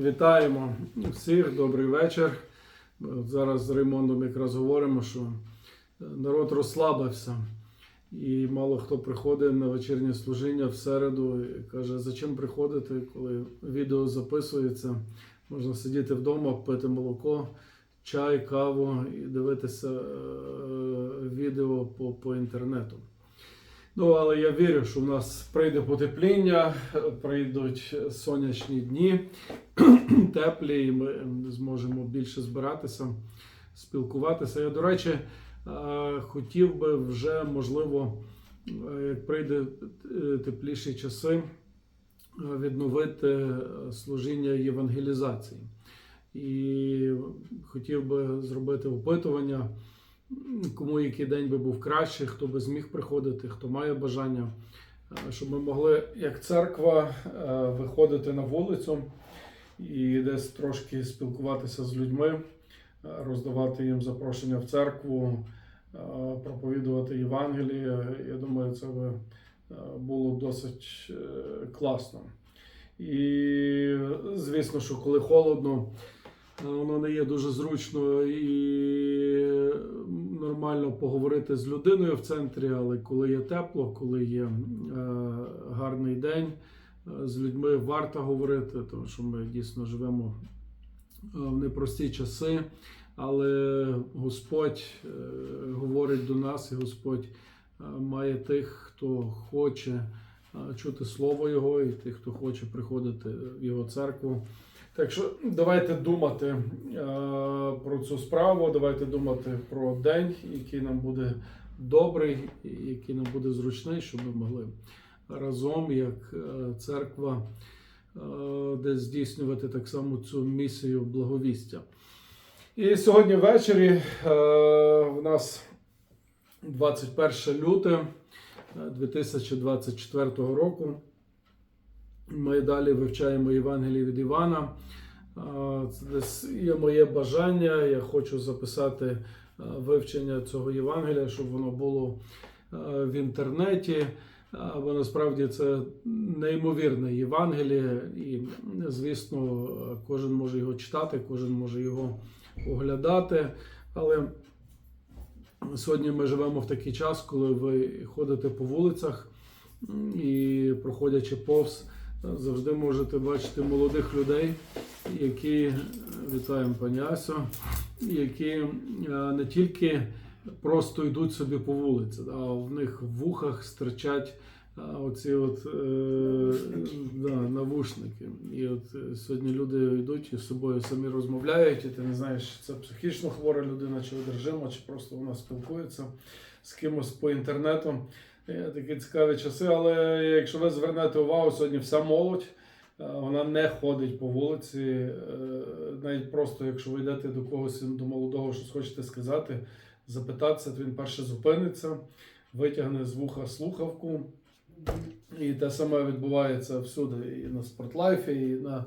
Вітаємо всіх, добрий вечір. Зараз з Реймондом якраз говоримо, що народ розслабився. І мало хто приходить на вечірнє служіння в середу і каже, за чим приходити, коли відео записується. Можна сидіти вдома, пити молоко, чай, каву і дивитися е, відео по, по інтернету. Ну, але я вірю, що в нас прийде потепління, прийдуть сонячні дні, теплі, і ми зможемо більше збиратися, спілкуватися. Я, до речі, е, хотів би вже, можливо, е, як прийде е, тепліші часи, відновити служіння євангелізації. І хотів би зробити опитування, кому який день би був кращий, хто би зміг приходити, хто має бажання, е, щоб ми могли, як церква, е, виходити на вулицю і десь трошки спілкуватися з людьми, е, роздавати їм запрошення в церкву, проповідувати Євангеліє. Я думаю, це би було досить класно. І звісно, що коли холодно, воно не є дуже зручно і нормально поговорити з людиною в центрі, але коли є тепло, коли є е, гарний день, е, з людьми варто говорити, тому що ми дійсно живемо е, в непрості часи, але Господь е, говорить до нас, і Господь е, має тих, хто хоче е, чути Слово Його, і тих, хто хоче приходити в Його церкву. Так що давайте думати е, про цю справу, давайте думати про день, який нам буде добрий, який нам буде зручний, щоб ми могли разом, як е, церква, е, десь здійснювати так само цю місію благовістя. І сьогодні ввечері е, в нас 21 люте е, 2024 року. Ми далі вивчаємо Євангеліє від Івана. Це є моє бажання. Я хочу записати вивчення цього Євангелія, щоб воно було в інтернеті. Бо насправді це неймовірне Євангеліє, і, звісно, кожен може його читати, кожен може його оглядати. Але сьогодні ми живемо в такий час, коли ви ходите по вулицях і проходячи повз. Завжди можете бачити молодих людей, які вітаємо пані Асю, які е, не тільки просто йдуть собі по вулиці, а в них в вухах стирчать е, оці от е, да, навушники. І от е, сьогодні люди йдуть і з собою самі розмовляють, і ти не знаєш, чи це психічно хвора людина, чи одержима, чи просто вона спілкується з кимось по інтернету. Е, Такі цікаві часи, але якщо ви звернете увагу, сьогодні вся молодь е, вона не ходить по вулиці. Е, Навіть просто, якщо ви йдете до когось до молодого, щось хочете сказати, запитатися, то він перше зупиниться, витягне з вуха слухавку. І те саме відбувається всюди, і на спортлайфі, і на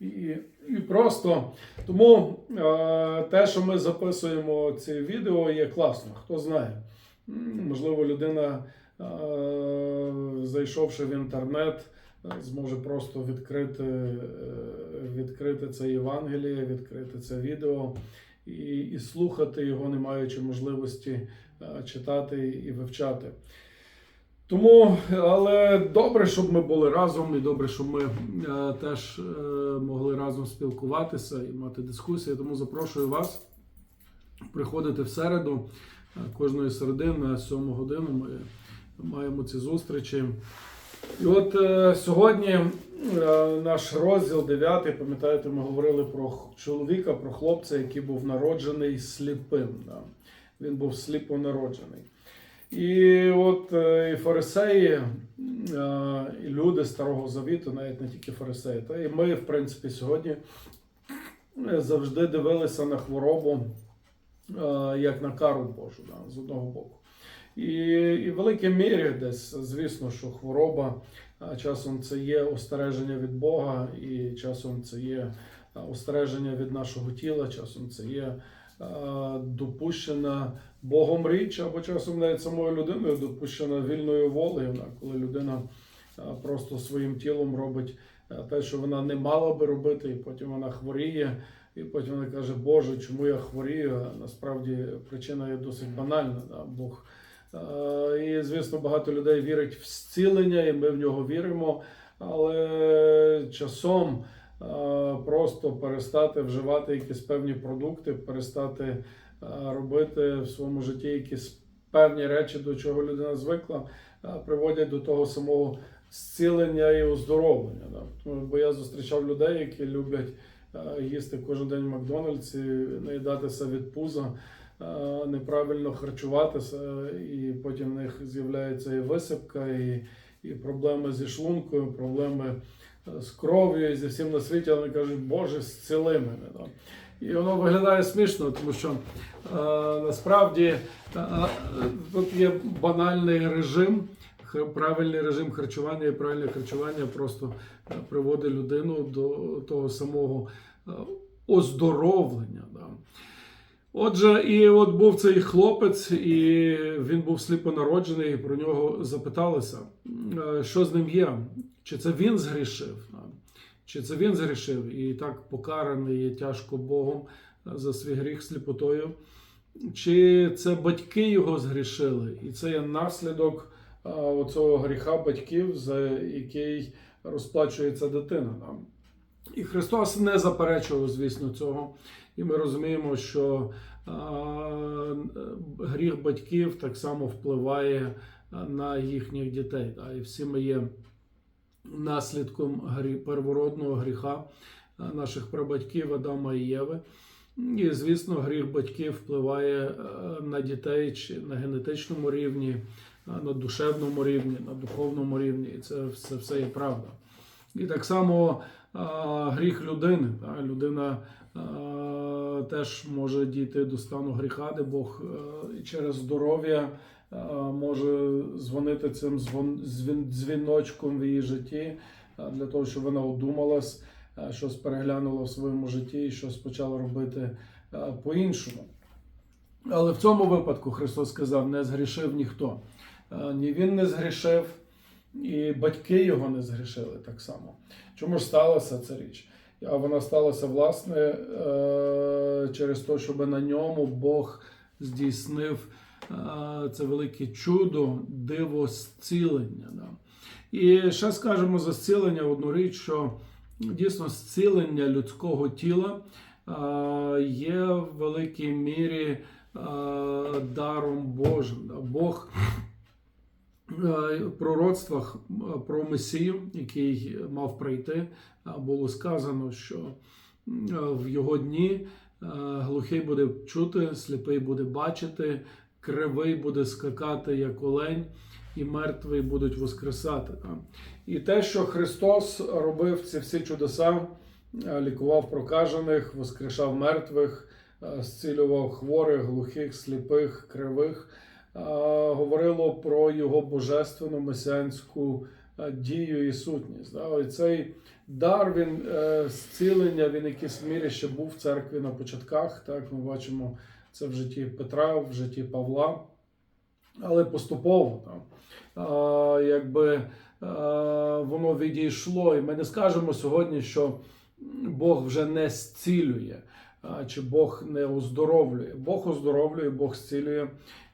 і, і просто тому е, те, що ми записуємо ці відео, є класно. Хто знає. Можливо, людина, зайшовши в інтернет, е, зможе просто відкрити, е, відкрити це Євангеліє, відкрити це відео і, і слухати його, не маючи можливості е, читати і вивчати. Тому, але добре, щоб ми були разом, і добре, щоб ми е, теж е, могли разом спілкуватися і мати дискусії. Тому запрошую вас приходити в середу. Е, Кожної середи на 7 годину ми маємо ці зустрічі. І от е, сьогодні е, наш розділ 9, пам'ятаєте, ми говорили про чоловіка, про хлопця, який був народжений сліпим. Да? Він був сліпо народжений. І от е, і фарисеї, е, і люди Старого Завіту, навіть не тільки фарисеї, та і ми, в принципі, сьогодні е, завжди дивилися на хворобу е, як на кару Божу, да, з одного боку. І, і в великій мірі десь, звісно, що хвороба часом це є остереження від Бога, і часом це є остереження від нашого тіла, часом це є допущена Богом річ, або часом навіть самою людиною допущена вільною волею, коли людина просто своїм тілом робить те, що вона не мала би робити, і потім вона хворіє, і потім вона каже, Боже, чому я хворію? Насправді причина є досить банальна. Да? Бог. І, звісно, багато людей вірить в зцілення, і ми в нього віримо. Але часом просто перестати вживати якісь певні продукти, перестати робити в своєму житті якісь певні речі, до чого людина звикла, приводять до того самого зцілення і оздоровлення. Бо я зустрічав людей, які люблять їсти кожен день в Макдональдсі, наїдатися від пуза, неправильно харчуватися, і потім в них з'являється і висипка, і, і проблеми зі шлункою, проблеми е, з кров'ю, і зі всім на світі, вони кажуть, Боже, зціли мене. І воно виглядає смішно, тому що е, насправді е, е, тут є банальний режим, правильний режим харчування і правильне харчування просто е, приводить людину до того самого е, оздоровлення. Да. Отже, і от був цей хлопець, і він був сліпонароджений, і про нього запиталися, е, що з ним є, чи це він згрішив, чи це він згрішив, і так покараний є тяжко Богом е, за свій гріх сліпотою, чи це батьки його згрішили, і це є наслідок е, оцього гріха батьків, за який розплачується дитина. І Христос не заперечував, звісно, цього. І ми розуміємо, що гріх батьків так само впливає на їхніх дітей. І всі ми є наслідком первородного гріха наших прабатьків Адама і Єви. І, звісно, гріх батьків впливає на дітей чи на генетичному рівні, на душевному рівні, на духовному рівні. І це все, все є правда. І так само гріх людини. Та? Людина теж може дійти до стану гріха, де Бог а, через здоров'я а, може дзвонити цим дзвіночком в її житті для того, щоб вона одумалась, щось переглянула в своєму житті і щось почала робити по-іншому. Але в цьому випадку Христос сказав: не згрішив ніхто. Ні він не згрішив, і батьки його не згрішили так само. Чому ж сталася ця річ? А вона сталася власне е, через те, щоб на ньому Бог здійснив е, це велике чудо, диво зцілення. І ще скажемо за зцілення одну річ, що дійсно зцілення людського тіла е, є в великій мірі даром Божим. Бог пророцтвах е, про Месію, який мав прийти, е, було сказано, що е, в його дні е, глухий буде чути, сліпий буде бачити, кривий буде скакати, як олень, і мертвий будуть воскресати. І те, що Христос робив ці всі чудеса, е, лікував прокажених, воскрешав мертвих, е, зцілював хворих, глухих, сліпих, кривих, е, говорило про його божественну месіанську е, дію і сутність. Да? І цей дар він е, зцілення, він в якійсь мірі ще був в церкві на початках. Так, ми бачимо це в житті Петра, в житті Павла. Але поступово там, якби воно відійшло, і ми не скажемо сьогодні, що Бог вже не зцілює, чи Бог не оздоровлює. Бог оздоровлює, Бог зцілює,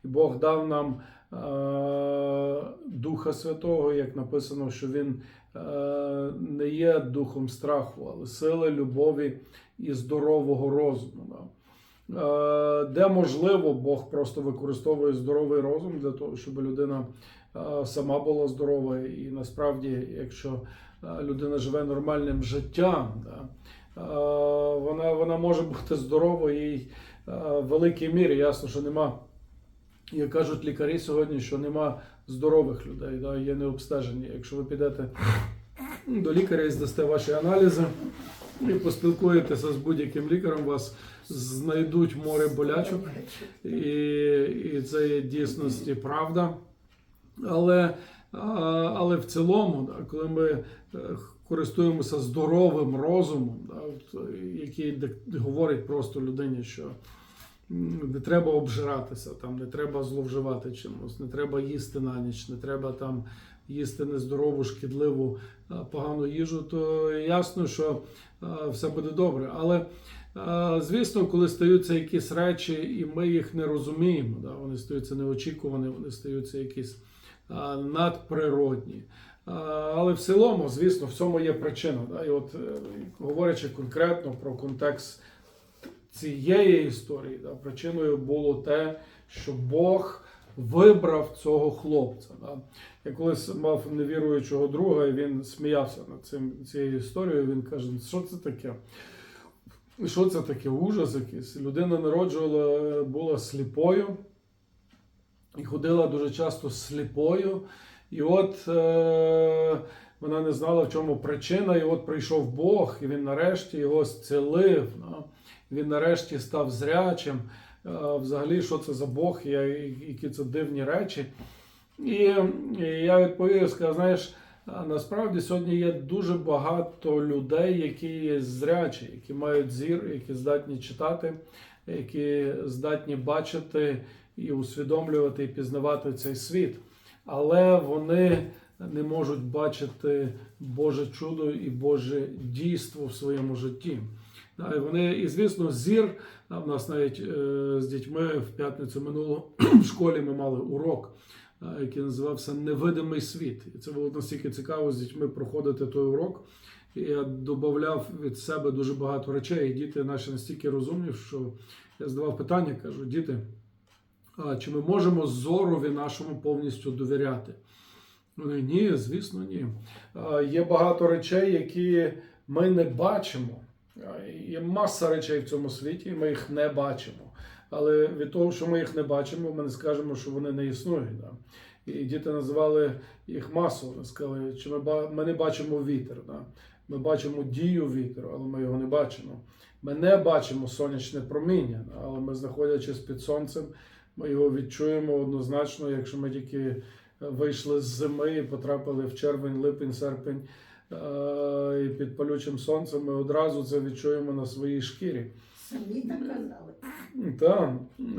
Бог дав нам а, Духа Святого, як написано, що Він а, не є духом страху, але сили, любові і здорового розуму. Е, Де можливо, Бог просто використовує здоровий розум для того, щоб людина е, сама була здорова. І насправді, якщо е, людина живе нормальним життям, да, е, вона, вона може бути здоровою і е, в великій мірі. Ясно, що нема, як кажуть лікарі сьогодні, що нема здорових людей, да, є необстежені. Якщо ви підете до лікаря і здасте ваші аналізи і поспілкуєтеся з будь-яким лікарем, вас знайдуть море болячок, і, і це є дійсності правда. Але, але в цілому, да, коли ми е, користуємося здоровим розумом, да, який говорить просто людині, що не треба обжиратися, там, не треба зловживати чимось, не треба їсти на ніч, не треба там їсти нездорову, шкідливу, погану їжу, то ясно, що все буде добре. Але звісно, коли стаються якісь речі, і ми їх не розуміємо, да, вони стаються неочікувані, вони стаються якісь надприродні. Але в цілому, звісно, в цьому є причина. Да? І от е, говорячи конкретно про контекст цієї історії, да, причиною було те, що Бог вибрав цього хлопця. Да. Я колись мав невіруючого друга, і він сміявся над цим, цією історією. Він каже: що це таке? Що це таке? Ужас якийсь. Людина народжувала, була сліпою і ходила дуже часто сліпою. І от е, вона не знала, в чому причина. І от прийшов Бог, і він нарешті його зцілив. Да? Він нарешті став зрячим. Взагалі, що це за Бог, які це дивні речі. І я відповів, сказав, знаєш, насправді сьогодні є дуже багато людей, які є зрячі, які мають зір, які здатні читати, які здатні бачити і усвідомлювати і пізнавати цей світ. Але вони не можуть бачити Боже чудо і Боже дійство в своєму житті. Да, і вони, і звісно, зір. А в нас навіть е, з дітьми в п'ятницю минуло в школі ми мали урок, е, який називався Невидимий світ. І це було настільки цікаво з дітьми проходити той урок. І я додавав від себе дуже багато речей. І діти наші настільки розумні, що я задавав питання, кажу, діти, а чи ми можемо зорові нашому повністю довіряти? Вони ні, звісно, ні. Є багато речей, які ми не бачимо. Є маса речей в цьому світі, і ми їх не бачимо. Але від того, що ми їх не бачимо, ми не скажемо, що вони не існують. Да? І діти називали їх масово. Вони сказали, що ми, ми не бачимо вітер. Да? Ми бачимо дію вітру, але ми його не бачимо. Ми не бачимо сонячне проміння, да? але ми, знаходячись під сонцем, ми його відчуємо однозначно, якщо ми тільки вийшли з зими і потрапили в червень, липень, серпень. Е, І під палючим сонцем ми одразу це відчуємо на своїй шкірі. Самі так казали. Так,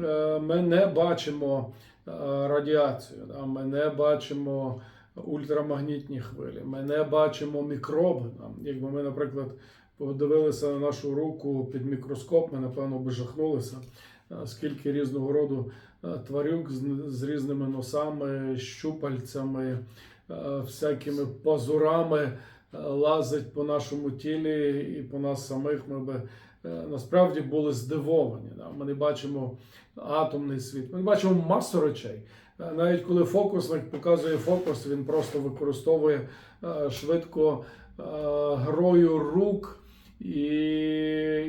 е, ми не бачимо е, радіацію, ми не бачимо ультрамагнітні хвилі, ми не бачимо мікроби. Якби ми, наприклад, подивилися на нашу руку під мікроскоп, ми напевно би жахнулися, скільки різного роду тварюк з, різними носами, щупальцями, всякими пазурами лазить по нашому тілі і по нас самих. Ми би е, насправді були здивовані. Ми не бачимо атомний світ, ми не бачимо масу речей. Е, Навіть коли фокусник показує фокус, він просто використовує е, швидко грою рук і,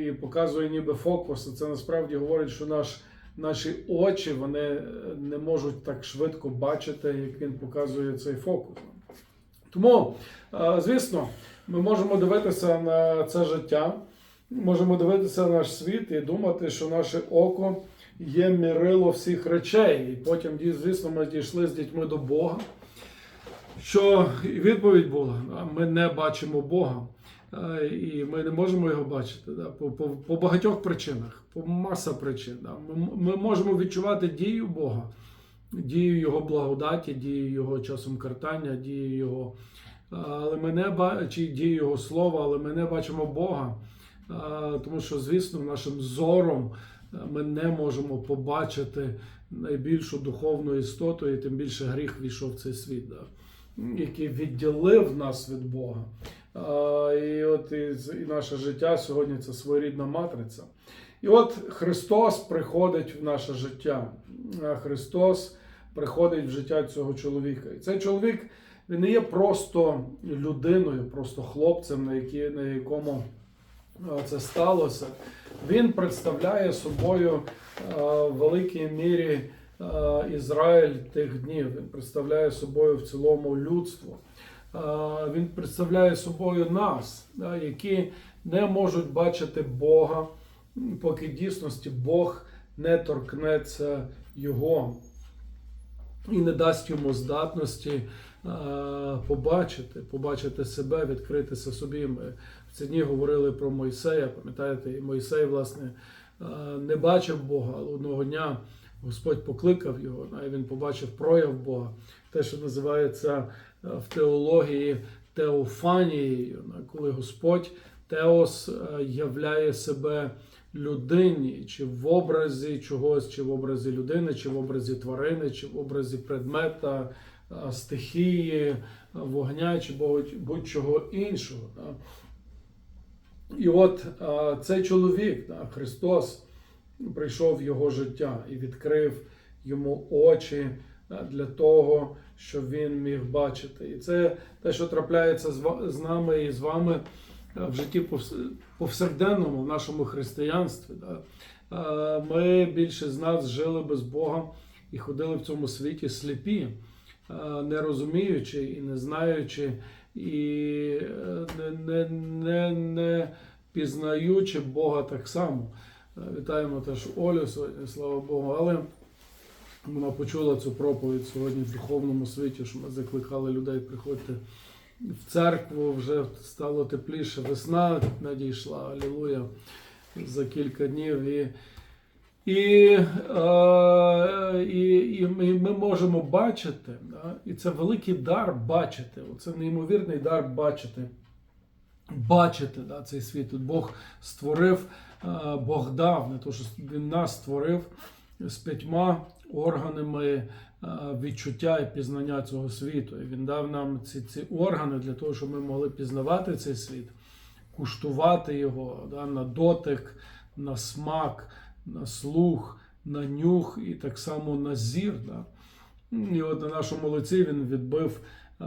і показує ніби фокус. Це насправді говорить, що наш, наші очі вони не можуть так швидко бачити, як він показує цей фокус. Тому, е, звісно, ми можемо дивитися на це життя, можемо дивитися на наш світ і думати, що наше око є мірило всіх речей. І потім, звісно, ми дійшли з дітьми до Бога. Що відповідь була: ми не бачимо Бога. Е, І ми не можемо його бачити да, по, по, по багатьох причинах, по маса причин. Да. Ми, ми можемо відчувати дію Бога, дію Його благодаті, дію Його часом картання, дію Його, але ми не ба- чи дію Його слова, але ми не бачимо Бога. Тому що, звісно, нашим зором ми не можемо побачити найбільшу духовну істоту, і тим більше гріх війшов в цей світ, да, який відділив нас від Бога. І от і, і наше життя сьогодні це своєрідна матриця. І от Христос приходить в наше життя. Христос приходить в життя цього чоловіка. І цей чоловік він не є просто людиною, просто хлопцем, на, які, на якому це сталося. Він представляє собою в великій мірі Ізраїль тих днів. Він представляє собою в цілому людство. Він представляє собою нас, які не можуть бачити Бога, поки дійсності Бог не торкнеться Його і не дасть йому здатності побачити, побачити себе, відкритися собі. Ми в ці дні говорили про Мойсея. Пам'ятаєте, і Мойсей, власне, не бачив Бога, але одного дня Господь покликав його, і він побачив прояв Бога, те, що називається в теології теофанією, коли Господь Теос е, являє себе людині, чи в образі чогось, чи в образі людини, чи в образі тварини, чи в образі предмета, стихії, вогня, чи будь- будь-чого іншого. І от цей чоловік, Христос, прийшов в його життя і відкрив йому очі для того, щоб він міг бачити. І це те, що трапляється з нами і з вами в житті повсякденному, в нашому християнстві. Ми більше з нас жили без Бога і ходили в цьому світі сліпі, не розуміючи і не знаючи, і е, не, не, не, не пізнаючи Бога так само. Е, Вітаємо теж Олю сьогодні, слава Богу. Але вона почула цю проповідь сьогодні в духовному світі, що ми закликали людей приходьте в церкву, вже стало тепліше, весна надійшла, алілуя, за кілька днів. І, і, е, і, і ми, можемо бачити, да? і це великий дар бачити. Це неймовірний дар бачити. Бачити да, цей світ. Тут Бог створив, е, Бог дав, не то, що Він нас створив з п'ятьма органами е, відчуття і пізнання цього світу. І Він дав нам ці, ці органи для того, щоб ми могли пізнавати цей світ, куштувати його да, на дотик, на смак, на слух, на нюх і так само на зір. Да. І от на нашому лиці він відбив е,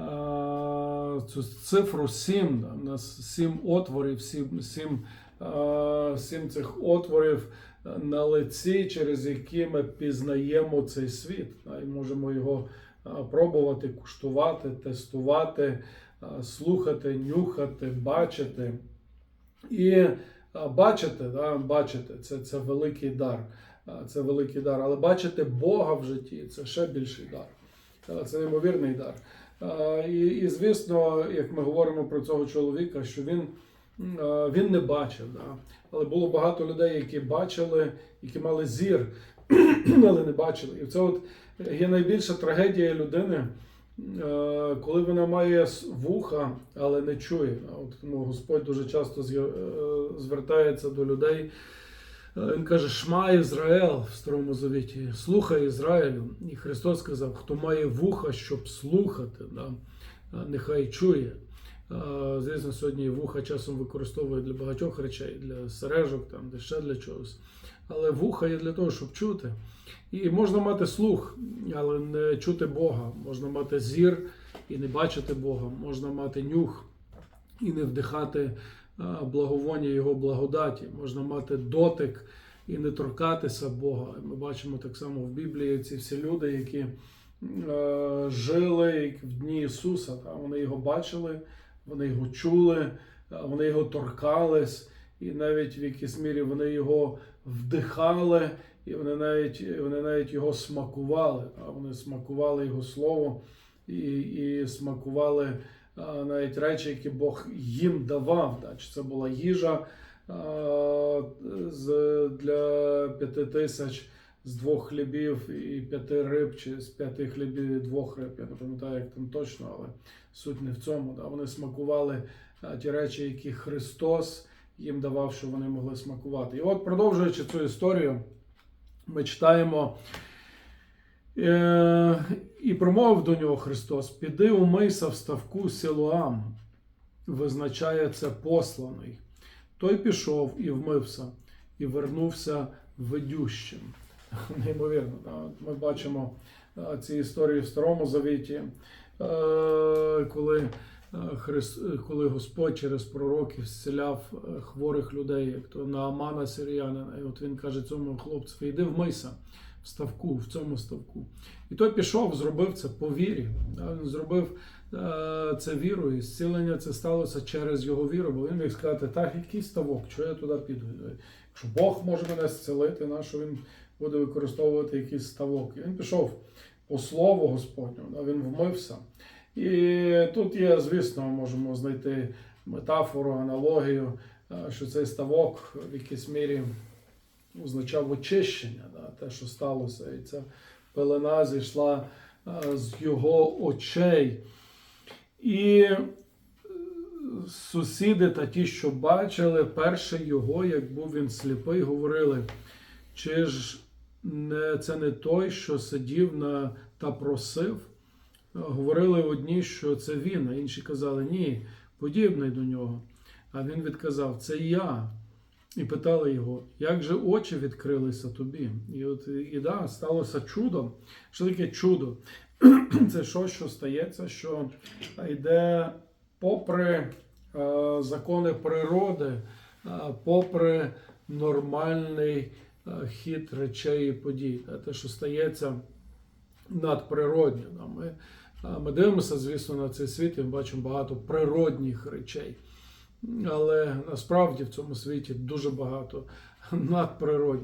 цю цифру 7. Да. У нас 7 отворів, 7, 7, е, 7 цих отворів на лиці, через які ми пізнаємо цей світ. І можемо його пробувати, куштувати, тестувати, слухати, нюхати, бачити. І бачити, да, бачити це, це великий дар. Це великий дар. Але бачити Бога в житті це ще більший дар. Це неймовірний дар. І, і звісно, як ми говоримо про цього чоловіка, що він, він не бачив. Да? Але було багато людей, які бачили, які мали зір, але не бачили. І це от є найбільша трагедія людини, е, коли вона має вуха, але не чує. От тому Господь дуже часто е, звертається до людей. Е, Він каже: Шма Ізраїл в Старому Завіті, слухай Ізраїлю. І Христос сказав, хто має вуха, щоб слухати, да, е, нехай чує. Звісно, сьогодні вуха часом використовують для багатьох речей, для сережок, там, де ще для чогось. Але вуха є для того, щоб чути. І можна мати слух, але не чути Бога. Можна мати зір і не бачити Бога. Можна мати нюх і не вдихати благовоння Його благодаті. Можна мати дотик і не торкатися Бога. Ми бачимо так само в Біблії ці всі люди, які е, жили в дні Ісуса. Та, вони його бачили, вони його чули, вони його торкались, і навіть в якійсь мірі вони його вдихали, і вони навіть, вони навіть його смакували. А вони смакували його слово і, і смакували навіть речі, які Бог їм давав. Да? Чи це була їжа для п'яти тисяч з двох хлібів і п'яти риб, чи з п'яти хлібів і двох риб. Я не пам'ятаю, як там точно, але суть не в цьому. Да? Вони смакували ті речі, які Христос їм давав, що вони могли смакувати. І от, продовжуючи цю історію, ми читаємо. Е, і промовив до нього Христос: Піди умийся в ставку Силуам, визначає це посланий. Той пішов і вмився, і вернувся видющим. Неймовірно? Ми бачимо е, ці історії в Старому Завіті, е, коли, коли Господь через пророків зціляв е, хворих людей, як то Наамана Сиріянина. І от він каже цьому хлопцю: йди вмийся в ставку, в цьому ставку. І той пішов, зробив це по вірі. Він зробив е, це вірою, і зцілення це сталося через його віру, бо він міг сказати, так, який ставок, що я туди піду? Якщо Бог може мене зцілити, на що він буде використовувати якийсь ставок? І він пішов по слову Господню, він вмився. І тут є, звісно, можемо знайти метафору, аналогію, е, що цей ставок в якійсь мірі означав очищення, те, що сталося. І ця пелена зійшла з його очей. І е, сусіди та ті, що бачили, перше його, як був він сліпий, говорили, чи ж це не той, що сидів на, та просив. Говорили одні, що це він, а інші казали, ні, подібний до нього. А він відказав, це я. І питали його, як же очі відкрилися тобі? І от і да, сталося чудо. Що таке чудо? Це щось, що стається, що йде попри е, закони природи, е, попри нормальний хід речей і подій. та, Те, що стається надприродньо. Та, Ми, е, ми дивимося, звісно, на цей світ і бачимо багато природних речей. Але насправді в цьому світі дуже багато надприроднього.